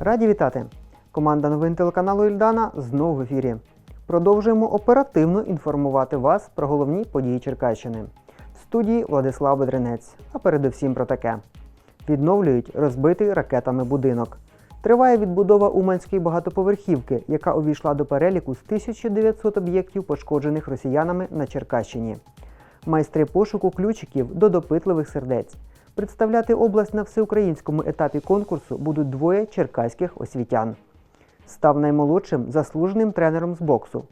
Раді вітати! Команда новин телеканалу Ільдана знову в ефірі. Продовжуємо оперативно інформувати вас про головні події Черкащини. В студії Владислав Бедренець. А передусім про таке: відновлюють розбитий ракетами будинок. Триває відбудова Уманської багатоповерхівки, яка увійшла до переліку з 1900 об'єктів, пошкоджених росіянами на Черкащині. Майстри пошуку ключиків до допитливих сердець. Представляти область на всеукраїнському етапі конкурсу будуть двоє черкаських освітян. Став наймолодшим заслуженим тренером з боксу.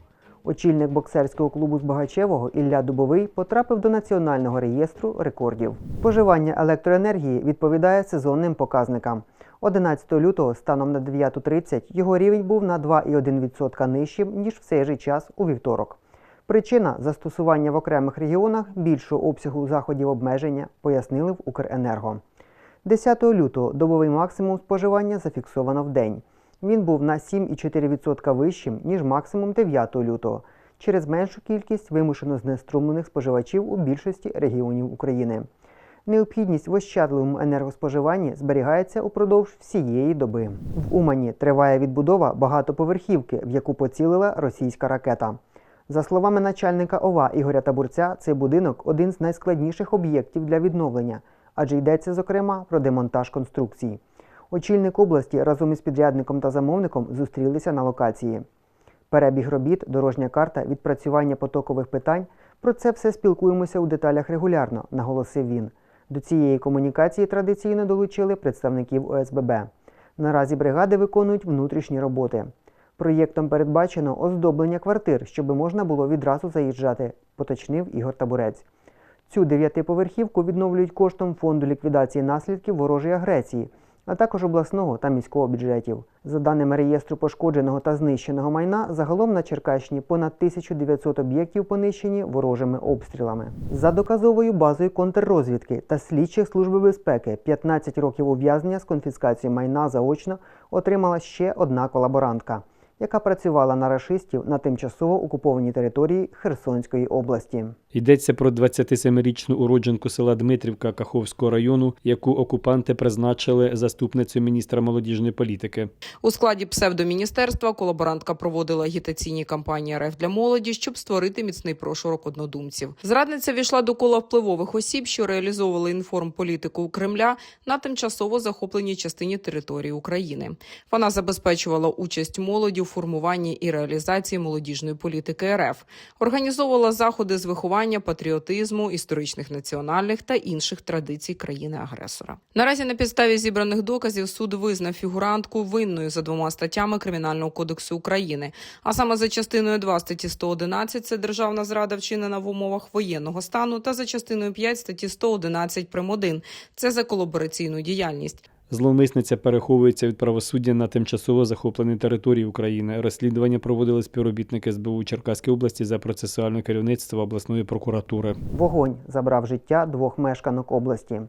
Очільник боксерського клубу з Багачевого Ілля Дубовий потрапив до національного реєстру рекордів. Споживання електроенергії відповідає сезонним показникам. 11 лютого станом на 9.30 його рівень був на 2,1% нижчим, ніж в цей же час у вівторок. Причина застосування в окремих регіонах більшого обсягу заходів обмеження пояснили в Укренерго. 10 лютого добовий максимум споживання зафіксовано в день. Він був на 7,4% вищим, ніж максимум 9 лютого, через меншу кількість вимушено знеструмлених споживачів у більшості регіонів України. Необхідність в ощадливому енергоспоживанні зберігається упродовж всієї доби. В Умані триває відбудова багатоповерхівки, в яку поцілила російська ракета. За словами начальника ОВА Ігоря Табурця, цей будинок один з найскладніших об'єктів для відновлення, адже йдеться, зокрема, про демонтаж конструкцій. Очільник області разом із підрядником та замовником зустрілися на локації. Перебіг робіт, дорожня карта, відпрацювання потокових питань про це все спілкуємося у деталях регулярно, наголосив він. До цієї комунікації традиційно долучили представників ОСББ. Наразі бригади виконують внутрішні роботи. Проєктом передбачено оздоблення квартир, щоб можна було відразу заїжджати, поточнив Ігор Табурець. Цю дев'ятиповерхівку відновлюють коштом фонду ліквідації наслідків ворожої агресії, а також обласного та міського бюджетів. За даними реєстру пошкодженого та знищеного майна, загалом на Черкащині понад 1900 об'єктів понищені ворожими обстрілами. За доказовою базою контррозвідки та слідчих служби безпеки 15 років ув'язнення з конфіскацією майна заочно отримала ще одна колаборантка, яка працювала на рашистів на тимчасово окупованій території Херсонської області. Йдеться про 27-річну уродженку села Дмитрівка Каховського району, яку окупанти призначили заступницею міністра молодіжної політики. У складі псевдоміністерства колаборантка проводила агітаційні кампанії РФ для молоді, щоб створити міцний прошурок однодумців. Зрадниця війшла до кола впливових осіб, що реалізовували інформполітику Кремля на тимчасово захопленій частині території України. Вона забезпечувала участь молоді формуванні і реалізації молодіжної політики РФ, організовувала заходи з виховання патріотизму, історичних національних та інших традицій країни-агресора. Наразі на підставі зібраних доказів суд визнав фігурантку винною за двома статтями Кримінального кодексу України, а саме за частиною 2 статті 111 – це державна зрада вчинена в умовах воєнного стану, та за частиною 5 статті 111 прим. 1 – це за колабораційну діяльність. Зловмисниця переховується від правосуддя на тимчасово захопленій території України. Розслідування проводили співробітники СБУ Черкаської області за процесуальне керівництво обласної прокуратури. Вогонь забрав життя двох мешканок області.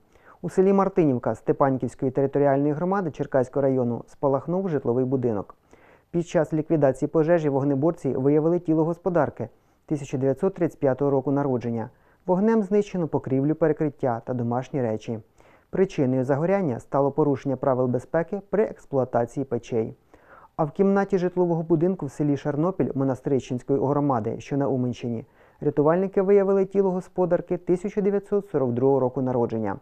У селі Мартинівка Степанківської територіальної громади Черкаського району спалахнув житловий будинок. Під час ліквідації пожежі вогнеборці виявили тіло господарки 1935 року народження. Вогнем знищено покрівлю перекриття та домашні речі. Причиною загоряння стало порушення правил безпеки при експлуатації печей. А в кімнаті житлового будинку в селі Шарнопіль Монастрищенської громади, що на Уманщині, рятувальники виявили тіло господарки 1942 року народження.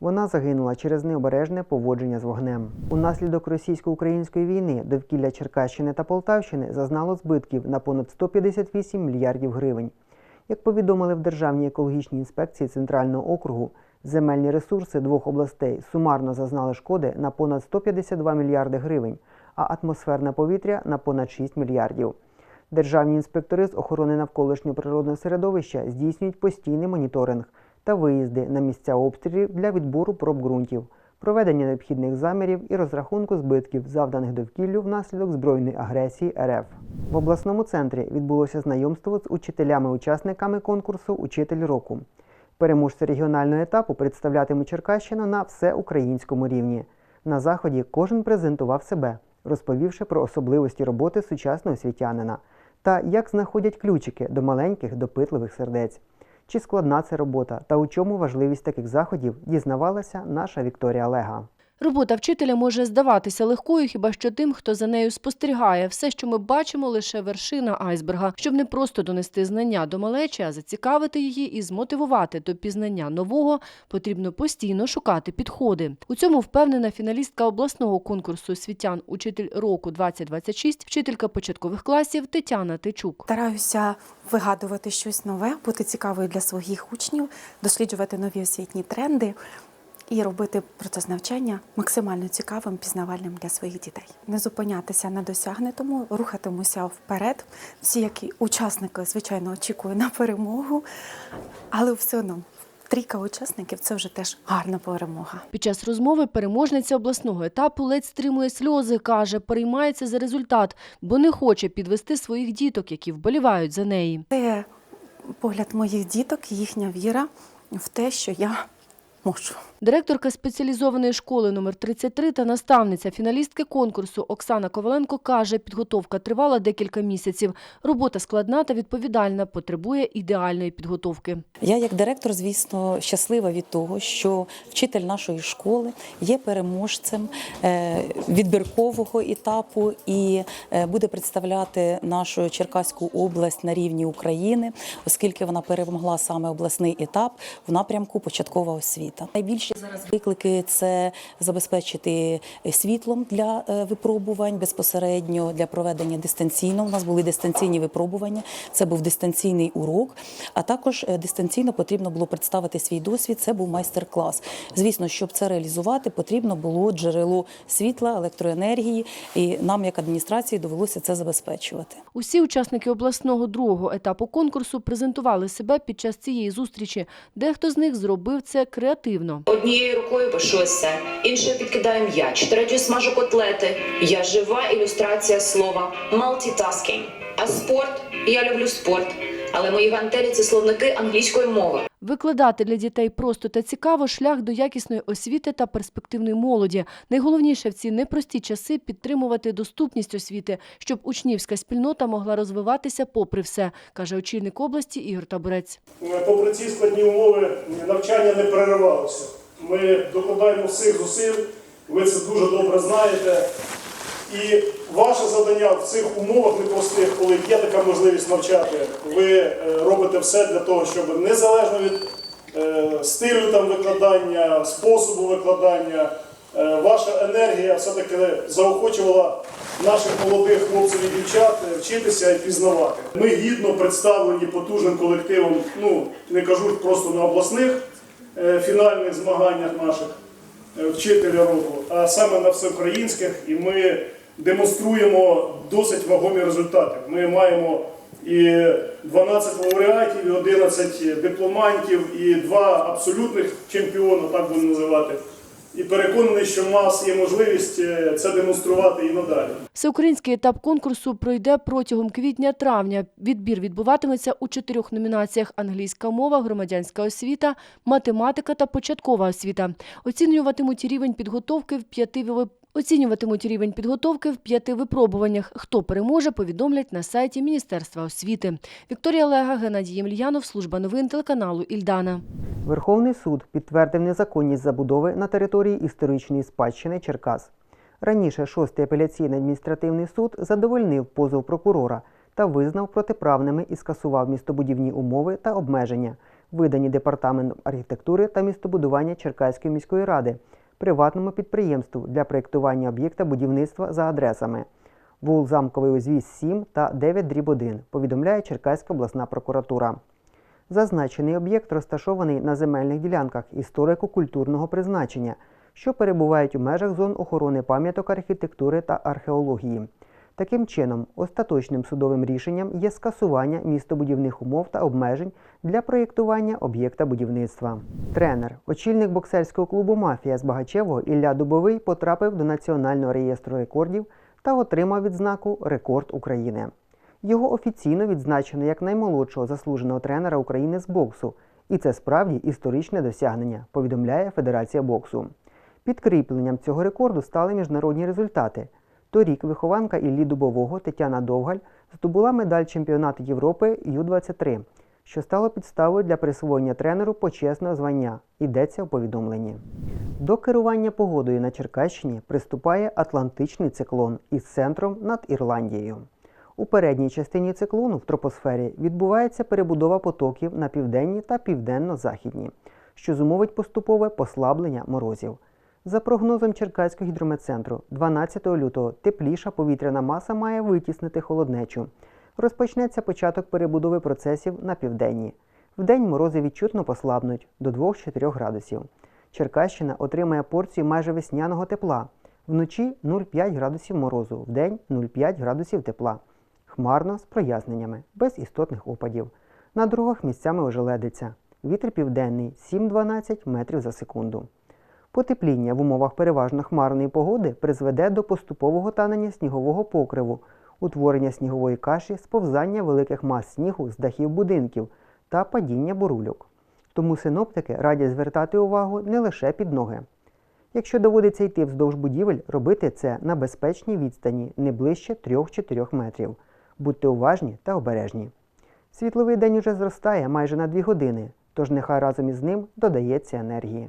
Вона загинула через необережне поводження з вогнем. Унаслідок російсько-української війни довкілля Черкащини та Полтавщини зазнало збитків на понад 158 мільярдів гривень. Як повідомили в Державній екологічній інспекції Центрального округу, земельні ресурси двох областей сумарно зазнали шкоди на понад 152 мільярди гривень, а атмосферне повітря на понад 6 мільярдів. Державні інспектори з охорони навколишнього природного середовища здійснюють постійний моніторинг та виїзди на місця обстрілів для відбору проб ґрунтів, проведення необхідних замірів і розрахунку збитків, завданих довкіллю внаслідок збройної агресії РФ. В обласному центрі відбулося знайомство з учителями-учасниками конкурсу Учитель року. Переможці регіонального етапу представлятиме Черкащину на всеукраїнському рівні. На заході кожен презентував себе, розповівши про особливості роботи сучасного освітянина та як знаходять ключики до маленьких допитливих сердець. Чи складна це робота та у чому важливість таких заходів дізнавалася наша Вікторія Лега. Робота вчителя може здаватися легкою, хіба що тим, хто за нею спостерігає. Все, що ми бачимо, лише вершина айсберга, щоб не просто донести знання до малечі, а зацікавити її і змотивувати до пізнання нового, потрібно постійно шукати підходи. У цьому впевнена фіналістка обласного конкурсу освітян Учитель року 2026 вчителька початкових класів Тетяна Тичук. Стараюся вигадувати щось нове, бути цікавою для своїх учнів, досліджувати нові освітні тренди і робити процес навчання максимально цікавим, пізнавальним для своїх дітей. Не зупинятися на досягнутому, рухатимуся вперед. Всі, які учасники, звичайно, очікують на перемогу, але все одно трійка учасників це вже теж гарна перемога. Під час розмови переможниця обласного етапу ледь стримує сльози. каже, переймається за результат, бо не хоче підвести своїх діток, які вболівають за неї. Це погляд моїх діток, їхня віра в те, що я можу. Директорка спеціалізованої школи номер 33 та наставниця фіналістки конкурсу Оксана Коваленко каже, підготовка тривала декілька місяців. Робота складна та відповідальна, потребує ідеальної підготовки. Я, як директор, звісно, щаслива від того, що вчитель нашої школи є переможцем е, відбіркового етапу і е, буде представляти нашу Черкаську область на рівні України, оскільки вона перемогла саме обласний етап в напрямку початкова освіта. Найбільші зараз виклики це забезпечити світлом для е, випробувань безпосередньо для проведення дистанційно. У нас були дистанційні випробування. Це був дистанційний урок, а також е, дистанційно потрібно було представити свій досвід. Це був майстер-клас. Звісно, щоб це реалізувати, потрібно було джерело світла, електроенергії, і нам, як адміністрації, довелося це забезпечувати. Усі учасники обласного другого етапу конкурсу презентували себе під час цієї зустрічі. Дехто з них зробив це креативно. Однією рукою пишу есе, іншою підкидаю м'яч, третю смажу котлети. Я жива ілюстрація слова multitasking. А спорт я люблю спорт, але мої гантелі це словники англійської мови. Викладати для дітей просто та цікаво шлях до якісної освіти та перспективної молоді. Найголовніше в ці непрості часи підтримувати доступність освіти, щоб учнівська спільнота могла розвиватися попри все, каже очільник області Ігор Табурець. попри ці складні умови, навчання не переривалося. Ми докладаємо всіх зусиль, ви це дуже добре знаєте. І ваше завдання в цих умовах непростих, коли є така можливість навчати, ви е, робите все для того, щоб незалежно від е, стилю там викладання, способу викладання, е, ваша енергія все-таки заохочувала наших молодих хлопців і дівчат вчитися і пізнавати. Ми гідно представлені потужним колективом, ну не кажу просто на обласних фінальних змаганнях наших вчителя року, а саме на всеукраїнських, і ми демонструємо досить вагомі результати. Ми маємо і 12 лауреатів, і 11 дипломантів, і два абсолютних чемпіона, так будемо називати. І переконаний, що в нас є можливість е, це демонструвати і надалі. Всеукраїнський етап конкурсу пройде протягом квітня-травня. Відбір відбуватиметься у чотирьох номінаціях: англійська мова, громадянська освіта, математика та початкова освіта. Оцінюватимуть рівень підготовки в п'яти Оцінюватимуть рівень підготовки в п'яти випробуваннях. Хто переможе, повідомлять на сайті Міністерства освіти. Вікторія Лега, Геннадій Ємельянов, служба новин телеканалу Ільдана. Верховний суд підтвердив незаконність забудови на території історичної спадщини Черкас. Раніше 6-й апеляційний адміністративний суд задовольнив позов прокурора та визнав протиправними і скасував містобудівні умови та обмеження, видані департаментом архітектури та містобудування Черкаської міської ради приватному підприємству для проєктування об'єкта будівництва за адресами вул Замковий узвіз 7 та 9 дріб 1, повідомляє Черкаська обласна прокуратура. Зазначений об'єкт розташований на земельних ділянках історико-культурного призначення, що перебувають у межах зон охорони пам'яток архітектури та археології. Таким чином, остаточним судовим рішенням є скасування містобудівних умов та обмежень для проєктування об'єкта будівництва. Тренер, очільник боксерського клубу Мафія з Багачевого Ілля Дубовий потрапив до Національного реєстру рекордів та отримав відзнаку Рекорд України. Його офіційно відзначено як наймолодшого заслуженого тренера України з боксу, і це справді історичне досягнення, повідомляє Федерація боксу. Підкріпленням цього рекорду стали міжнародні результати. Торік вихованка Іллі Дубового Тетяна Довгаль здобула медаль чемпіонату Європи Ю-23, що стало підставою для присвоєння тренеру почесного звання. Йдеться у повідомленні. До керування погодою на Черкащині приступає Атлантичний циклон із центром над Ірландією. У передній частині циклону в тропосфері відбувається перебудова потоків на південні та південно-західні, що зумовить поступове послаблення морозів. За прогнозом Черкаського гідрометцентру, 12 лютого тепліша повітряна маса має витіснити холоднечу. Розпочнеться початок перебудови процесів на південні. Вдень морози відчутно послабнуть до 2-4 градусів. Черкащина отримає порцію майже весняного тепла. Вночі 0,5 градусів морозу, вдень 0,5 градусів тепла. Хмарно з проясненнями, без істотних опадів. На дорогах місцями ожеледиться. Вітер південний 7-12 метрів за секунду. Потепління в умовах переважно хмарної погоди призведе до поступового танення снігового покриву, утворення снігової каші, сповзання великих мас снігу з дахів будинків та падіння бурульок. Тому синоптики радять звертати увагу не лише під ноги. Якщо доводиться йти вздовж будівель, робити це на безпечній відстані не ближче 3-4 метрів. Будьте уважні та обережні. Світловий день уже зростає майже на 2 години, тож нехай разом із ним додається енергії.